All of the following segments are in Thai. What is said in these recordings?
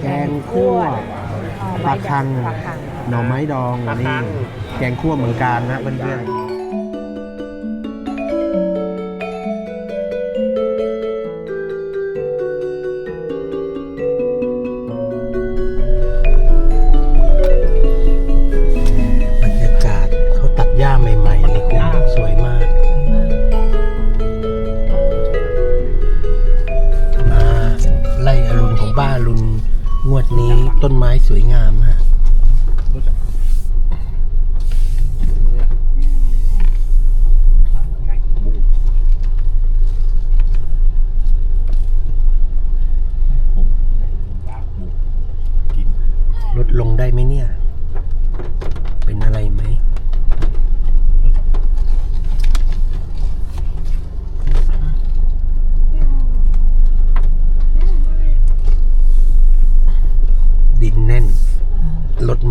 แกงคั่วอ๋อปลาคังปลาคัง หน่อไม้ดองนี่แกงคั่วเมืองการนะเพื่อนๆ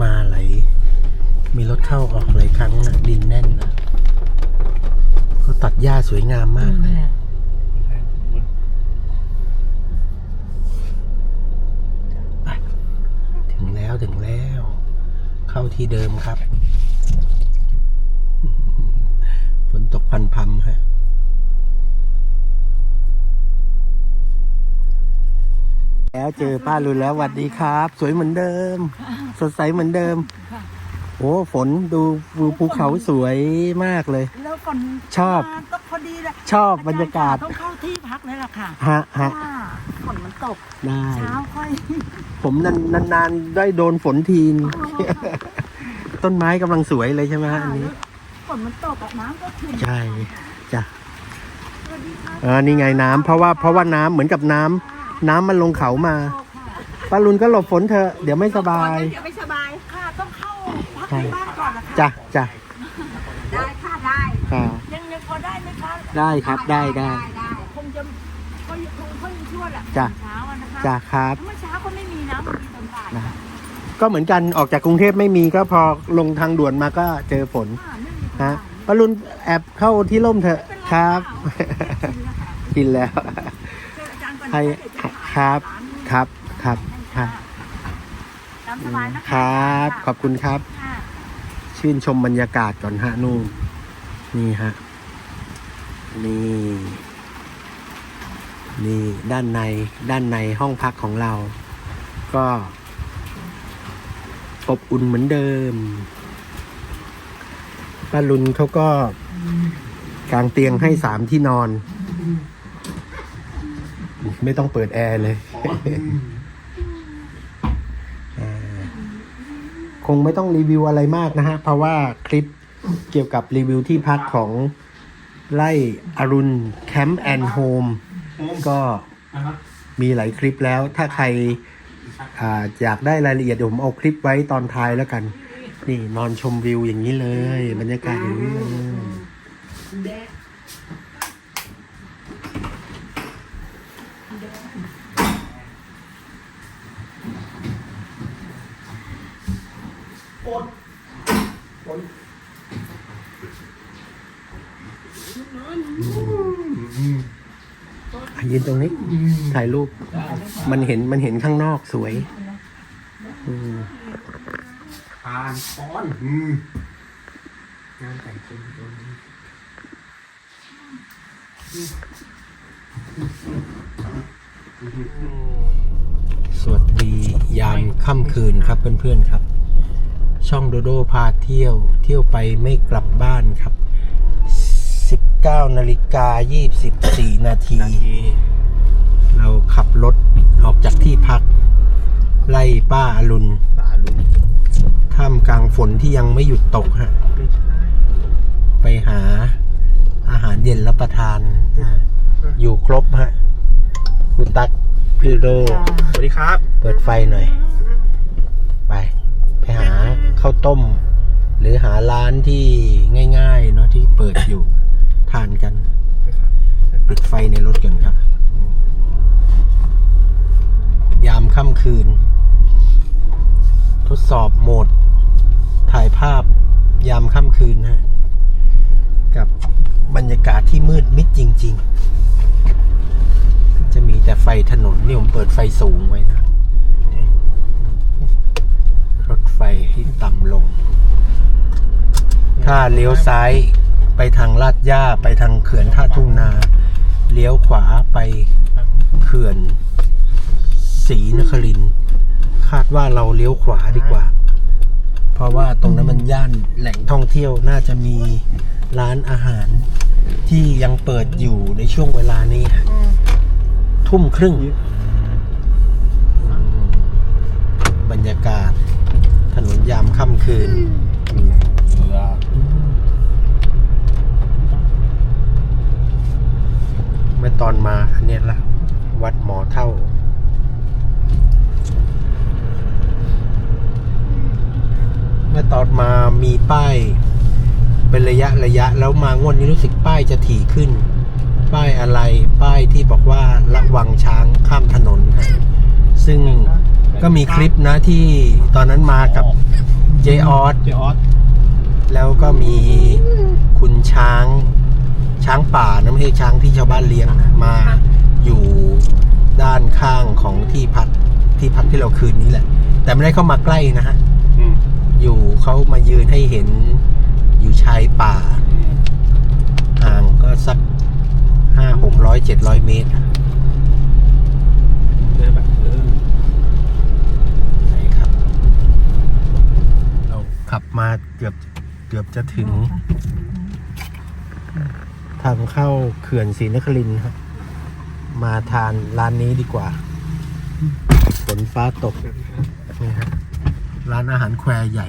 มาไหล มีรถเข้าออกหลายครั้งนะดินแน่นนะก็ตัดหญ้าสวยงามมากเลยไปถึงแล้วถึงแล้ว เข้าที่เดิมครับ ฝนตกพันพำฮะ แล้วเจอป้ารุนแล้วสวัสดีครับ สวยเหมือนเดิม สดใสเหมือนเดิมโอ้ฝนดูภูเขาสวยมากเลย แล้วฝนชอบมาก็พอดีเลยชอบบรรยากาศต้องเข้าที่พักเลยล่ะค่ะฮะเพราะฮะว่าฝนมันตกได้เช้าค่อย ผมนานนานๆได้โดนฝนทีน ต้นไม้กำลังสวยเลยใช่ไหมฮะอันนี้ฝนมันตกอะน้ำก็ขึ้นใช่จ้ะสวัสดีค่ะเออนี่ไงน้ำเพราะว่าเพราะว่าน้ำเหมือนกับน้ำ น้ำมันลงเขามาโตค่ะป้ารุนก็หลบฝนเถอะเดี๋ยวไม่สบาย เดี๋ยวไม่สบายค่ะต้องเข้าพักที่บ้านก่อนนะคะจ้ะจ้ะได้ค่ะได้ค่ะยังยังพอได้ไหมคะได้ครับได้ได้คงจะก็คงเพิ่งช่วยแหละจ้ะเช้าอะนะคะจ้ะครับเมื่อเช้าก็ไม่มีนะมันมีตอนบ่ายนะก็เหมือนกันออกจากกรุงเทพไม่มีก็พอลงทางด่วนมาก็เจอฝนค่ะไม่มีตอนฮะบ่ายป้ารุนแอบเข้าที่ร่มเถอะครับ กินแล้วให้ ครับ ครับ ครับ ครับ ตามสบายนะคคะรับ ขอบคุณครับ ค่ะชื่นชมบรรยากาศก่อนฮะนู่นนี่ฮะ นี่ นี่ด้านในด้านในห้องพักของเรา ก็อบอุ่นเหมือนเดิมป้าลุนเขาก็กางเตียงให้สามที่นอน ไม่ต้องเปิดแอร์เลยคงไม่ต้องรีวิวอะไรมากนะฮะ เพราะว่าคลิปเกี่ยวกับรีวิวที่พักของไล่อรุณแคมป์แอนด์โฮมก็มีหลายคลิปแล้วถ้าใครออยากได้รายละเอียดเดี๋ยวผมเอาคลิปไว้ตอนท้ายแล้วกัน นี่นอนชมวิวอย่างนี้เลย บรรยากาศอย่างนี้เลย ยืนตรงนี้ ถ่ายรูป มันเห็นมันเห็นข้างนอกสวยอืมทานป้อนอืมงานแต่งตัวตัวนี้สวัสดียามค่ำคืนครับเพื่อนๆครับ ช่องโดโดพาเที่ยว เที่ยวไปไม่กลับบ้านครับ 19นาฬิกา24 นาที เราขับรถออกจากที่พัก ไล่ป้าอรุณปลาลุงท่ามกลางฝนที่ยังไม่หยุดตกฮะไม่ใช่ไปหาอาหารเย็นรับประทานอ่าอยู่ครบฮะ คุณตั๊กพี่โดสวัสดีครับ เปิดไฟหน่อย ไป ไปหาข้าวต้ม หรือหาร้านที่ง่ายๆเนาะ จริง ๆ จะมีแต่ไฟถนนนี่ผมเปิดไฟสูงไว้นะ รถไฟที่ต่ำลง ถ้าเลี้ยวซ้ายไปทางลาดย่าไปทางเขื่อนท่าทุ่งนา เลี้ยวขวาไปเขื่อนศรีนครินคาดว่าเราเลี้ยวขวาดีกว่า เพราะว่าตรงนั้นมันย่านแหล่งท่องเที่ยวน่าจะมี ร้านอาหารที่ยังเปิดอยู่ในช่วงเวลานี้ ทุ่มครึ่ง บรรยากาศ ถนนยามค่ำคืนเรือเมื่อตอนมาอันเนี้ยละวัดหมอเท่าเมื่อตอนมามีป้าย เป็นระยะระยะแล้วมางวดนี้รู้สึกป้ายจะถี่ขึ้น ป้ายอะไรป้ายที่บอกว่าระวังช้างข้ามถนนครับซึ่งก็มีคลิปนะที่ตอนนั้นมากับเจออสเจออสแล้วก็มีคุณช้างช้างป่านะไม่ใช่ช้างที่ชาวบ้านเลี้ยงนะมาอยู่ด้านข้างของที่พักที่พักที่เราคืนนี้แหละ แต่ไม่ได้เข้ามาใกล้นะฮะอืมอยู่เขามายืนให้เห็น อยู่ชายป่า ห่างก็สักห้าหกร้อยเจ็ดร้อยเมตรนะเนี่ยแบบเออใช่ครับเราขับมาเกือบเกือบจะถึงทางเข้าเขื่อนศรีนครินทร์ครับ มาทานร้านนี้ดีกว่า ฝนฟ้าตกนี่ฮะร้านอาหารแควใหญ่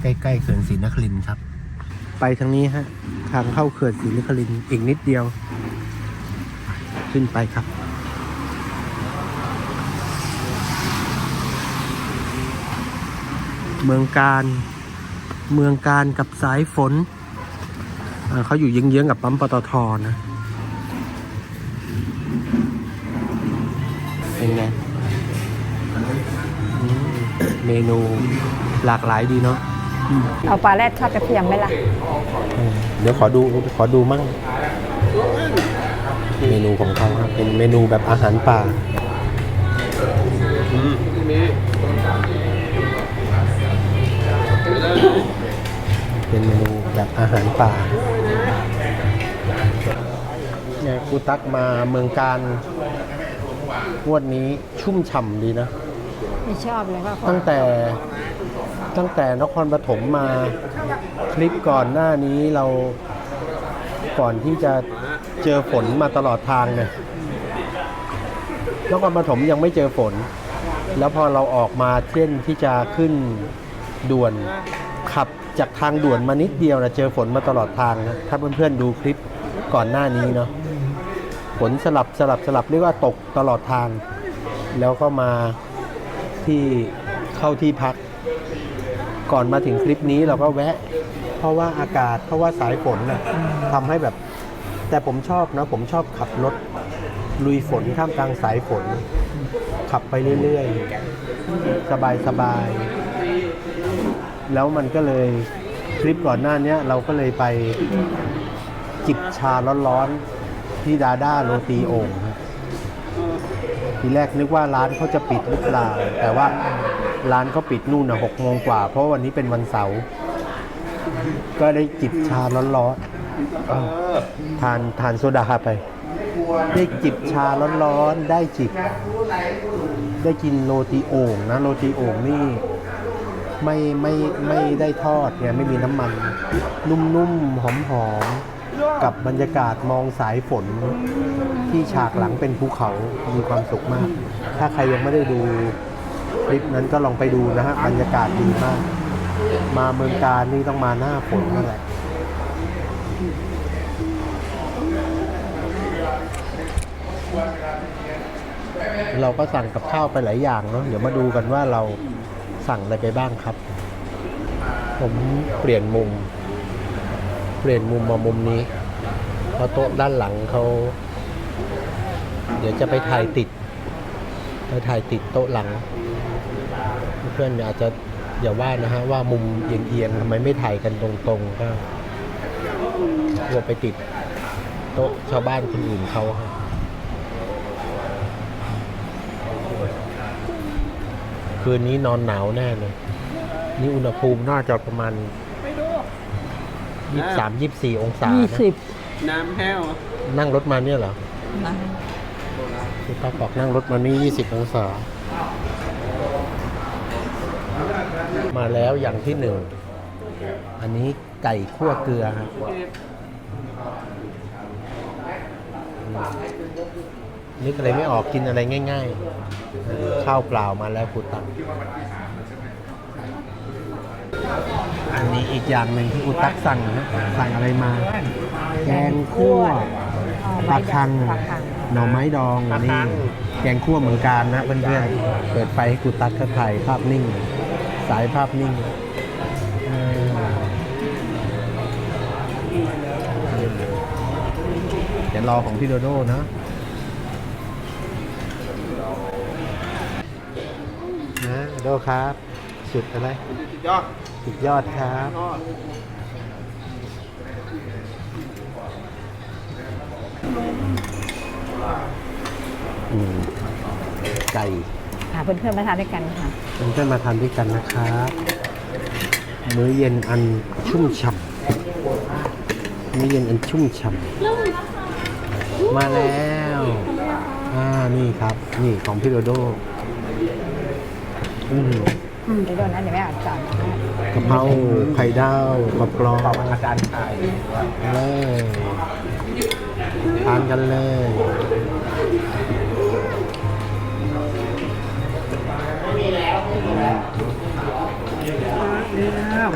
ใกล้ๆเขื่อนศรีนครินทร์ครับ ไปทางนี้ฮะ ทางเข้าเขื่อนศรีนครินทร์อีกนิดเดียว ขึ้นไปครับ เมืองการ เมืองการกับสายฝน เขาอยู่เยื้องๆกับปั๊มปตทนะเป็นไงเมนู หลากหลายดีเนาะเอาปลาแรดทอดกระเทียมไหมล่ะเออเดี๋ยวขอดูขอดูมั่งเมนูของเขาครับเป็นเมนูแบบอาหารป่าอืมมีเป็นเมนูแบบอาหารป่าเนี่ยกูตักมาเมืองการงวดนี้ชุ่มฉ่ำดีนะ ไม่ชอบเลยว่าตั้งแต่ ตั้งแต่นครปฐมมาคลิปก่อนหน้านี้เราก่อนที่จะเจอฝนมาตลอดทางเนี่ยนครปฐมยังไม่เจอฝน แล้วพอเราออกมาเช่นที่จะขึ้นด่วนขับจากทางด่วนมานิดเดียวนะเจอฝนมาตลอดทางนะถ้าเพื่อนๆดูคลิปก่อนหน้านี้เนาะฝนสลับสลับสลับเรียกว่าตกตลอดทาง แล้วก็มาที่เข้าที่พัก ก่อนมาถึงคลิปนี้เราก็แวะ เพราะว่าอากาศเพราะว่าสายฝนนะทำให้แบบ แต่ผมชอบนะ ผมชอบขับรถลุยฝนท่ามกลางสายฝน ขับไปเรื่อยๆ สบายๆแล้วมันก็เลยคลิปก่อนหน้าเนี้ยเราก็เลยไปจิบชาร้อนๆ ที่ดาด้าโรตีโอ่งครับทีแรกนึกว่าร้านเขาจะปิดหรือเปล่า แต่ว่า ร้านเขาปิดนู่นนะหกโมงกว่า เพราะวันนี้เป็นวันเสาร์ก็ได้จิบชาร้อนๆอ้าวทานทานโซดาไป ได้จิบชาร้อนๆได้จิบ ได้กินโรตีโอ่งนะโรตีโอ่งนี่ไม่ไม่ไม่ได้ทอดเนี่ยไม่มีน้ำมัน นุ่มๆหอมๆกับบรรยากาศมองสายฝน ที่ฉากหลังเป็นภูเขามีความสุขมาก ถ้าใครยังไม่ได้ดู ลิปนั้นก็ลองไปดูนะฮะบรรยากาศดีมาก มาเมืองการนี่ต้องมาหน้าฝนนั่นแหละเราก็สั่งกับข้าวไปหลายอย่างเนาะเดี๋ยวมาดูกันว่าเราสั่งอะไรไปบ้างครับ ผมเปลี่ยนมุม เปลี่ยนมุมมามุมนี้เพราะโต๊ะด้านหลังเขา เดี๋ยวจะไปถ่ายติด ไปถ่ายติดโต๊ะหลัง พื่อนๆอาจจะอย่าว่านะฮะว่ามุมเอียงๆทำไมไม่ถ่ายกันตรงๆก็กลัวไปติดโต๊ะชาวบ้านคนอื่นเขาฮะคืนนี้นอนหนาวแน่เลย นี่อุณหภูมิน่าจะประมาณยี่สามยี่สี่องศายี่นะสิบน้ำแห้ว นั่งรถมาเนี่ยเหรอนะพี่ป้าบอกนั่งรถมานี่ยี่สิบองศา มาแล้วอย่างที่หนึ่ง อันนี้ไก่คั่วเกลือฮะนึกอะไรไม่ออกกินอะไรง่ายๆ ข้าวเปล่ามาแล้วคุณตัก อันนี้อีกอย่างหนึ่งที่คุณตักสั่งนะสั่งอะไรมา แกงคั่วปลาคังปลาคังหน่อไม้ดองปลาคันี่งแกงคั่วเมืองการนะเพื่อนๆ เปิดไฟให้กูตัดก็ถ่ายภาพนิ่ง สายภาพนิ่งเออเดี๋ยวรอของพี่โดโด้นะนะโดโดครับ สุดอะไรยอด สุดยอดครับยอดอืมไก่ หาเพื่อนๆมาทานด้วยกันค่ะเพื่อนๆมาทานด้วยกันนะครับมื้อเย็นอันชุ่มฉ่ำมื้อเย็นอันชุ่มฉ่ำมาแล้วอ่านี่ครับ นี่ของพี่โดโดอืมเดี๋ยวโดนนะเดี๋ยวไม่อ่านก่อนกะเพราไข่ดาวกรอบกรอต่อบบอาจารย์ชายเลยทานกันเลย แล้ว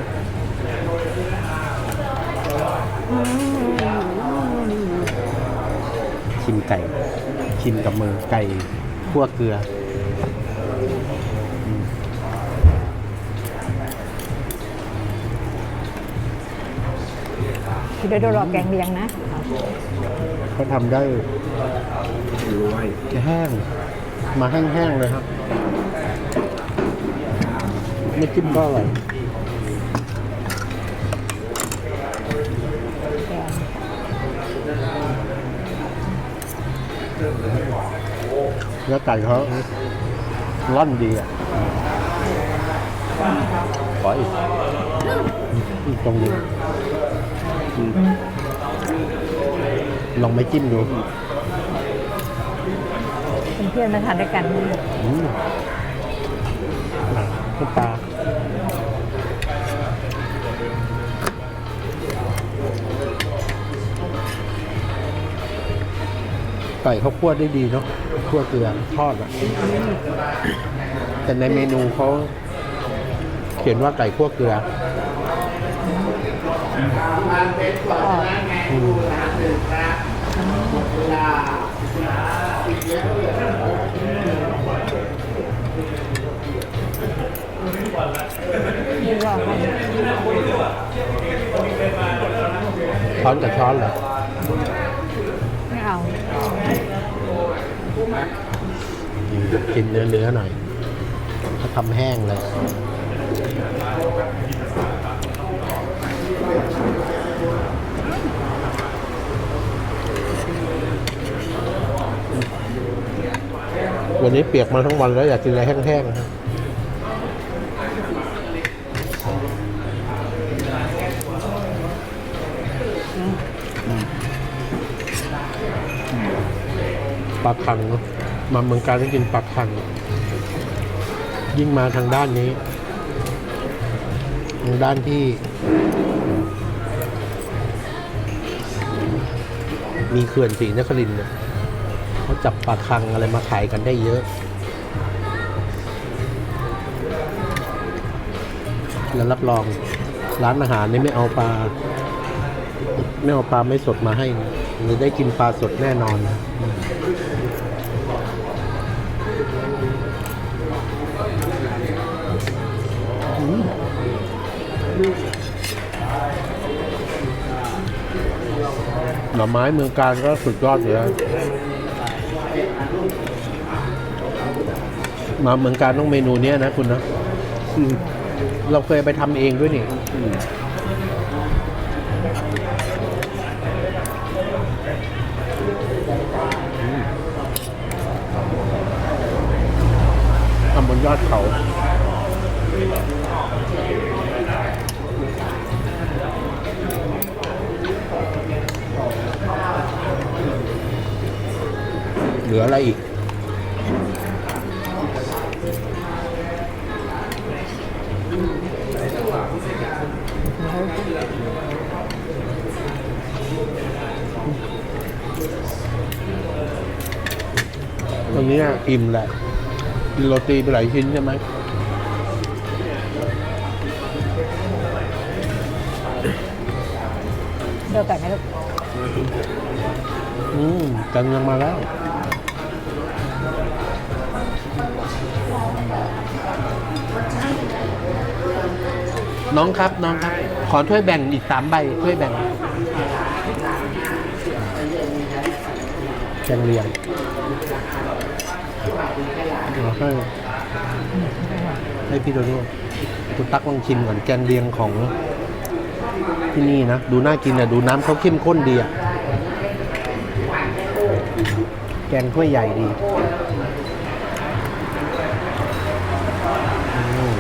ชิมไก่ ชิมกับมือไก่คั่วเกลือพี่โดโดรอแกงเลียงนะเขาทำได้รวยแห้ง มาแห้งๆเลยครับไม่จิ้มก็อร่อย เนื้อไก่เขาร่อนดีอะขออีกอีกตรงนี้อืมลองไม่จิ้มดูเพื่อนๆมาทานด้วยกันอืมอะน้ำปลา ไก่เขาคั่วได้ดีเนาะคั่วเกลือทอดอะแต่ในเมนูเขาเขียนว่าไก่คั่วเกลืออืมนี่รอให้ช้อนกับช้อนเหรอ กินเนื้อเนื้อๆหน่อยเขาทำแห้งเลยวันนี้เปียกมาทั้งวันแล้วอยากกินอะไรแห้งๆนะครับ ปลาคังเนอะมาเมืองการต้องกินปลาคัง ยิ่งมาทางด้านนี้ ทางด้านที่ มีเขื่อนศรีนครินเนี่ยเขาจับปลาคังอะไรมาขายกันได้เยอะ แล้วรับรองร้านอาหารนี่ไม่เอาปลา ไม่เอาปลาไม่สดมาให้หรือได้กินปลาสดแน่นอนนะหน่อไม้เมืองการก็สุดยอดอยู่แล้วมาเมืองการต้องเมนูเนี้ยนะคุณนะเราเคยไปทำเองด้วยนี่ ยอดเขาเหลืออะไรอีก ตรงนี้อิ่มแหละ กินโรตีไปหลายชิ้นใช่ไหมเดือไก่ไหมลูกอืมกันยังมาแล้ว น้องครับน้องครับ ขอถ้วยแบ่งอีกสามใบถ้วยแบ่งแกงเลียงเอา ให้ให้พี่โดโด้คุณตักลองชิมก่อนแกงเลียงของที่นี่นะ ดูน่ากินอะ ดูน้ำเขาเข้มข้นดีอะ แกงถ้วยใหญ่ดีอืม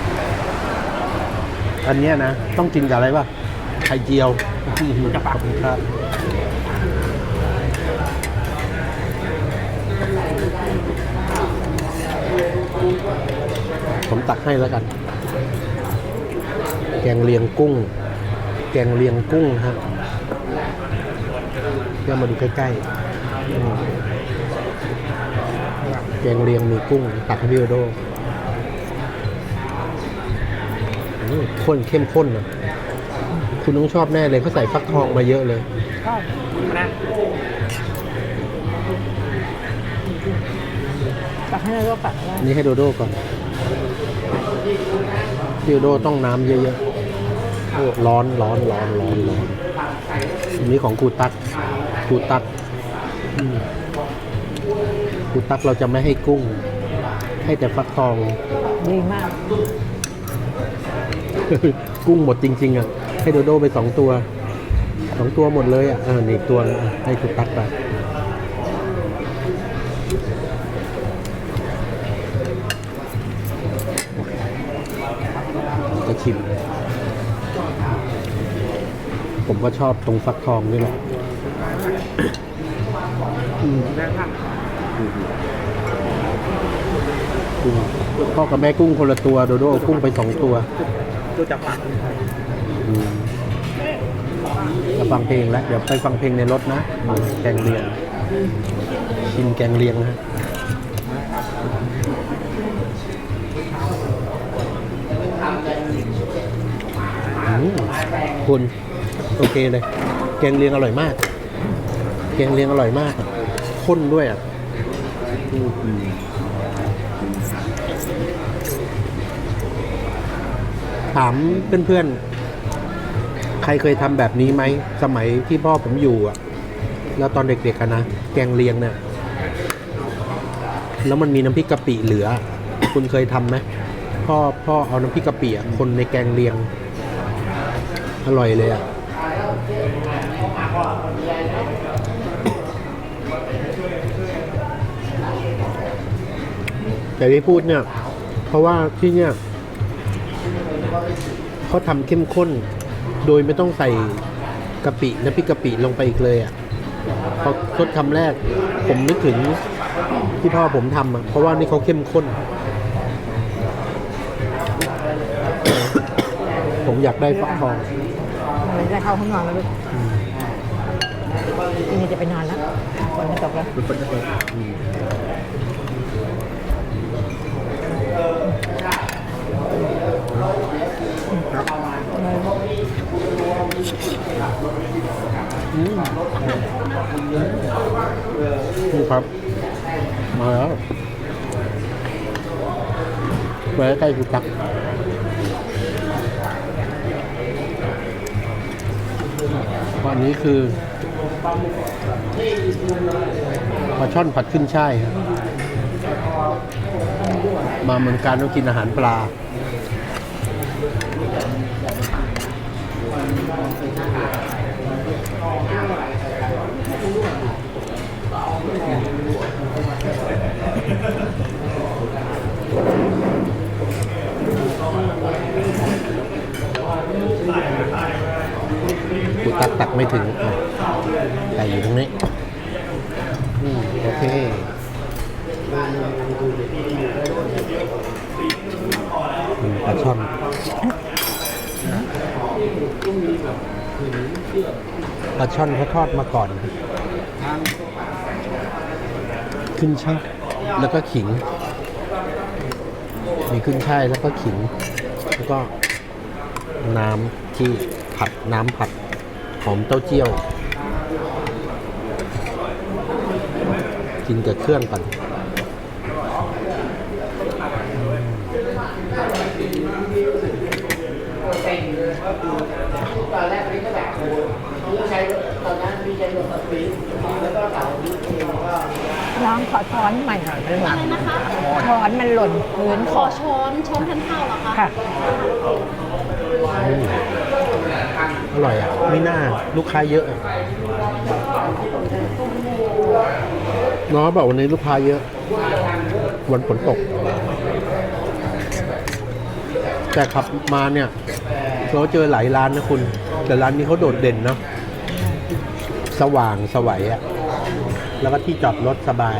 อันเนี้ยนะ ต้องกินกับอะไรป่ะ ไข่เจียวกับปากครับ ตักให้แล้วกัน แกงเลียงกุ้ง แกงเลียงกุ้งฮะเดี๋ยวมาดูใกล้ๆอืมแกงเลียงมีกุ้ง ตักให้พี่โดโดอืมข้นเข้มข้นนะคุณต้องชอบแน่เลยเขาใส่ฟักทองมาเยอะเลยก็นะตักให้เราตักได้นี่ให้โดโดก่อน พี่โดโดต้องน้ำเยอะๆโอ้ร้อนร้อนร้อนร้อนร้อนอันนี้ของกูตักกูตักอืมกูตักเราจะไม่ให้กุ้ง ให้แต่ฟักทอง ดีมาก กุ้งหมดจริง ๆ อะ ให้โดโดไปสองตัวสองตัวหมดเลยอะเออนี่อีกตัวนึงอะให้คุณตักไป ชิม ผมก็ชอบตรงฟักทองนี่แหละอืมนะครับกุ้งพ่อกับแม่กุ้งคนละตัว โดโดเอากุ้งไปสองตัวตัวจับปากจะฟังเพลงแล้ว เดี๋ยวไปฟังเพลงในรถนะ แกงเลียงชิมแกงเลียงนะ คุณโอเคเลย แกงเลียงอร่อยมาก แกงเลียงอร่อยมากข้นด้วยอะถามเพื่อนๆ ใครเคยทำแบบนี้ไหม สมัยที่พ่อผมอยู่อะ แล้วตอนเด็กๆกันนะ แกงเลียงเนี่ย แล้วมันมีน้ำพริกกะปิเหลือ คุณเคยทำไหมพ่อพ่อเอาน้ำพริกกะปิอะคนในแกงเลียง อร่อยเลยอะแต่ที่พูดเนี่ย เพราะว่าที่เนี่ยเขาทำเข้มข้น โดยไม่ต้องใส่กะปิน้ำพริกกะปิลงไปอีกเลยอะพอทดคำแรก ผมนึกถึงที่พ่อผมทำอะเพราะว่านี่เขาเข้มข้น ผมอยากได้ฟักทอง เราจะเข้าห้องนอนแล้วลูกทีนี้จะไปนอนแล้วฝนจะตกแล้วเป็นคนจะเปิดอืมนี่ครับ มาแล้วไว้ใกล้กูตัก วันนี้คือปลาช่อนผัดขึ้นช่ายครับมาเมืองการต้องกินอาหารปลา กูตักตักไม่ถึงอะแต่อยู่ตรงนี้อืมโอเคอืมปลาช่อนปลาช่อนเขาทอดมาก่อน ขึ้นช่ายแล้วก็ขิง มีขึ้นช่ายแล้วก็ขิง แล้วก็น้ำที่ผัดน้ำผัด หอมเต้าเจี้ยว กินกับเครื่องก่อนตอนแรกนี่ก็แบบพี่ใช้ตอนนั้นพี่ใช้รถสปีดแล้วก็เสาร์อาทิตย์เองก็น้องขอช้อนใหม่หน่อยมันหล่นช้อนมันหล่นพื้นขอช้อนช้อนทันเท่าเหรอคะค่ะ อร่อยอะ ไม่น่า ลูกค้าเยอะน้องบอกวันนี้ลูกค้าเยอะ วันฝนตก แต่ขับมาเนี่ย เราเจอหลายร้านนะคุณ แต่ร้านนี้เขาโดดเด่นเนาะสว่างสวัยอะแล้วก็ที่จอดรถสบาย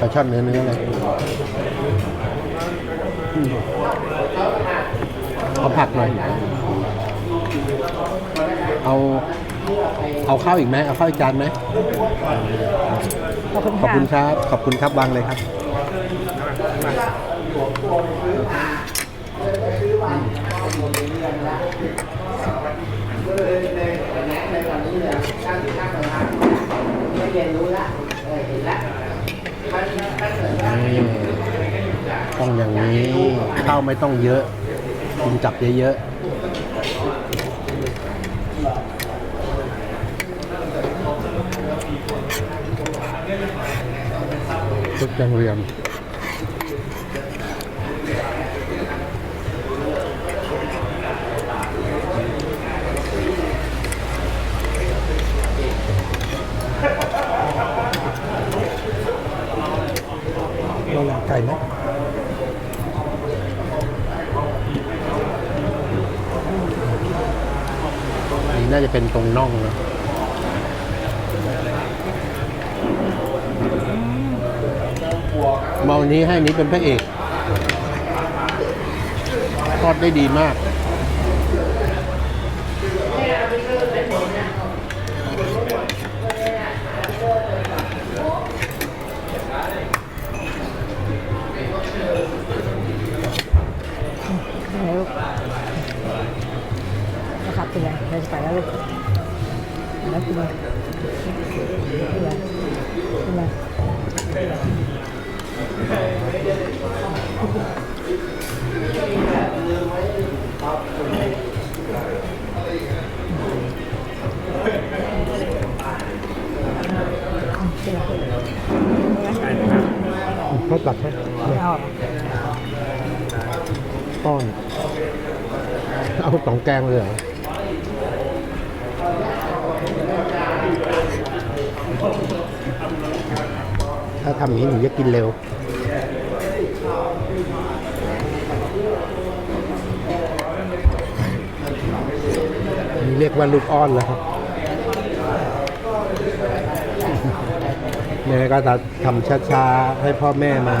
ปลาช่อนเนื้อเนื้อเลยอืมเอาผักหน่อย เอา เอาข้าวอีกไหม เอาข้าวอีกจานไหม ขอบคุณขอบค่ะ คุณครับ ขอบคุณครับวางเลยครับ ไม่เรียนรู้ละเออเห็นละมันมันเหมือนว่า นี่ ต้องอย่างนี้ ข้าวไม่ต้องเยอะกินจับเยอะๆชุดจังเรียมเราอยากไก่ไหม อั น่าจะเป็นตรงน่องนะมาวันนี้ให้นนี้เป็นพระเอก ทอดได้ดีมากำอย่างนี้หนูจะกินเร็วนี่เรียกว่าลูกอ้อนแล้วครับแม่ก็จะทำช้าๆ ให้พ่อแม่มา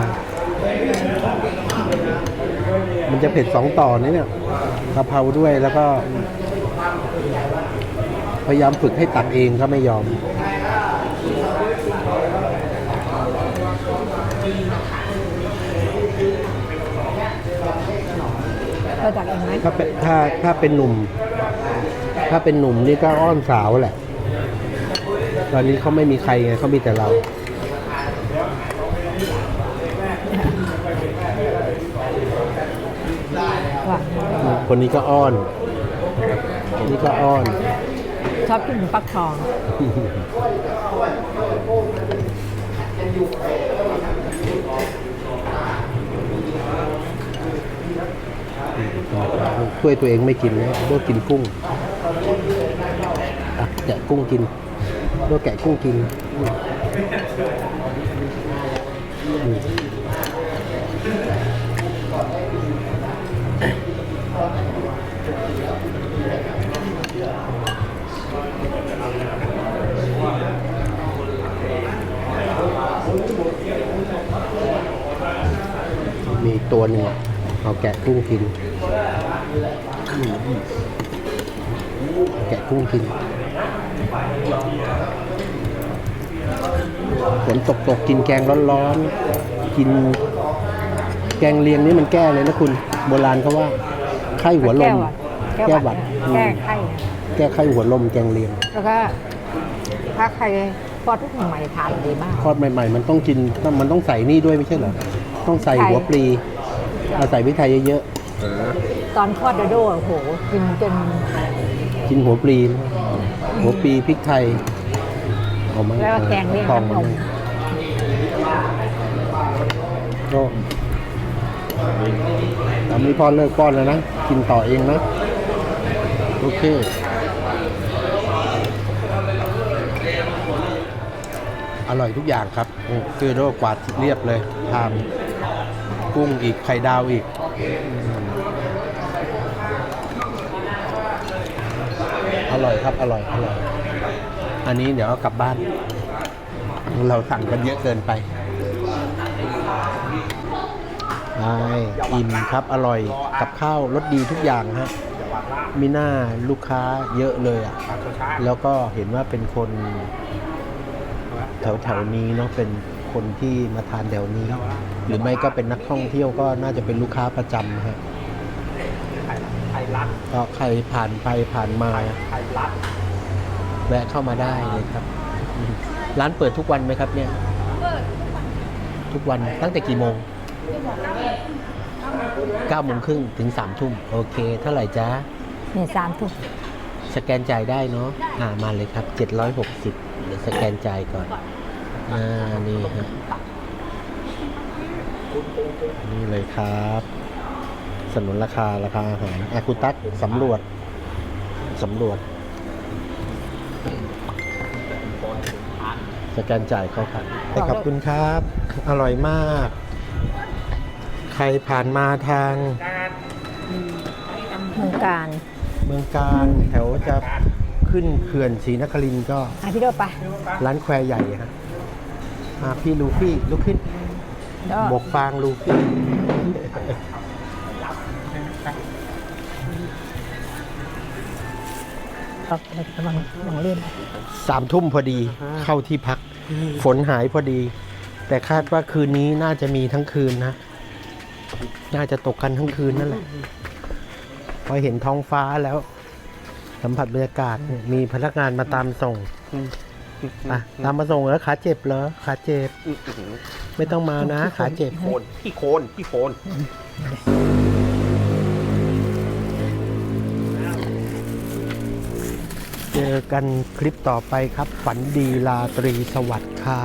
มันจะเผ็ดสองต่อนี่เนี่ยกะเพราด้วยแล้วก็ พยายามฝึกให้ตักเองก็ไม่ยอม เราตักเองไหมถ้าเป็นถ้าถ้าเป็นหนุ่ม ถ้าเป็นหนุ่มนี่ก็อ้อนสาวแหละ ตอนนี้เขาไม่มีใครไงเขามีแต่เราหวานคนนี้ก็อ้อนนี่ก็อ้อนชอบกินฟักทอง ช่วยตัวเองไม่กินนะก็กินกุ้งแกะกุ้งกินก็แกะกุ้งกินมีตัวหนึ่งเอาแกะกุ้งกิน แกะกุ้งกินฝนตกตกๆกินแกงร้อนๆ กิน แกงเลียงนี่มันแก้เลยนะคุณ โบราณเขาว่า ไข้หัวลแก้มวอะแก้วหวัดอืมแก้ไข้ แก้ไข้หัวลมแกงเลียง แล้วก็ถ้าใครพอดทุกใหม่ทานดีมากทอดใหม่ ๆ มันต้องกิน มันต้องใส่นี่ด้วยไม่ใช่เหรอ ต้องใส่ไข่หัวปลี เอาใส่พริกไทยเยอะ ตอนทอดโดโดโอ้โหกินจนๆกินหัวปลีนะหัวปลีพริกไทยเอามาแล้วก็แกงเลี่ยงทองน้ำนมันมก็ตอนนี้พ่อเลิกป้อนแล้วนะ กินต่อเองนะ โอเคอร่อยทุกอย่างครับอืมคือโดกวาดเรียบเลยทามกุ้งอีกไข่ดาวอีกอืมอ ร่อยครับอร่อยอร่อยอันนี้เดี๋ยวเอากลับบ้าน เราสั่งกันเยอะเกินไปใช่อิ่มครับอร่อยกับข้าวรสดีทุกอย่างฮะมีหน้าลูกค้าเยอะเลยอะแล้วก็เห็นว่าเป็นคนแถวแถวๆนี้เนาะเป็นคนที่มาทานแถวนี้ หรือไม่ก็เป็นนักท่องเที่ยวก็น่าจะเป็นลูกค้าประจำฮะ ไทยรัฐก็ใครผ่านไปผ่านมา ไทยรัฐแวะเข้ามาได้เลยครับอืมร้านเปิดทุกวันไหมครับเนี่ยทุกวันตั้งแต่กี่โมง9โมงครึ่งถึง3ทุ่มโอเค เท่าไหร่จ๊ะนี่สามทุ่มสแกนจ่ายได้เนาะ อ่า มาเลยครับ 760 เดี๋ยวสแกนจ่ายก่อน อ่า นี่ฮะ นี่เลยครับ สนุนราคาราคาอาหารอาคุตักสำรวจสำรวจสแกนจ่ายเข้าครับขอบคุณครับ อร่อยมาก ใครผ่านมาทาง เมืองการเมืองการแถวจะขึ้นเขื่อนศรีนครินทร์ก็ อะพี่โดไปร้านแควใหญ่ฮะอ่าพี่ลูฟี่ลุกขึ้น โดบกฟางลูฟี่ ครับระวังระวังเล่นสามทุ่มพอดีเข้าที่พัก ฝนหายพอดี แต่คาดว่าคืนนี้น่าจะมีทั้งคืนนะ น่าจะตกกันทั้งคืนนั่นแหละ พอเห็นท้องฟ้าแล้ว สัมผัสบรรยากาศเนี่ยมีพนักงานมาตามส่งอะตามมาส่งแล้วขาเจ็บเหรอขาเจ็บ ไม่ต้องมานะ ขาเจ็บ โคนพี่โคนพี่โคน อกันคลิปต่อไปครับ ฝันดีลาตรีสวัสดิ์ค่ะ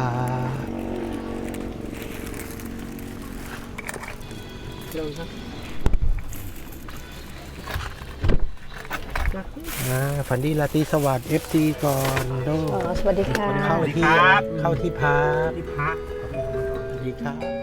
อ่าฝันดีลาตรีสวัสดิ์ FC ก่อนโดอ๋อสวัสดีค่ะ เข้าที่เข้าที่พักที่พักสวัสดีครับ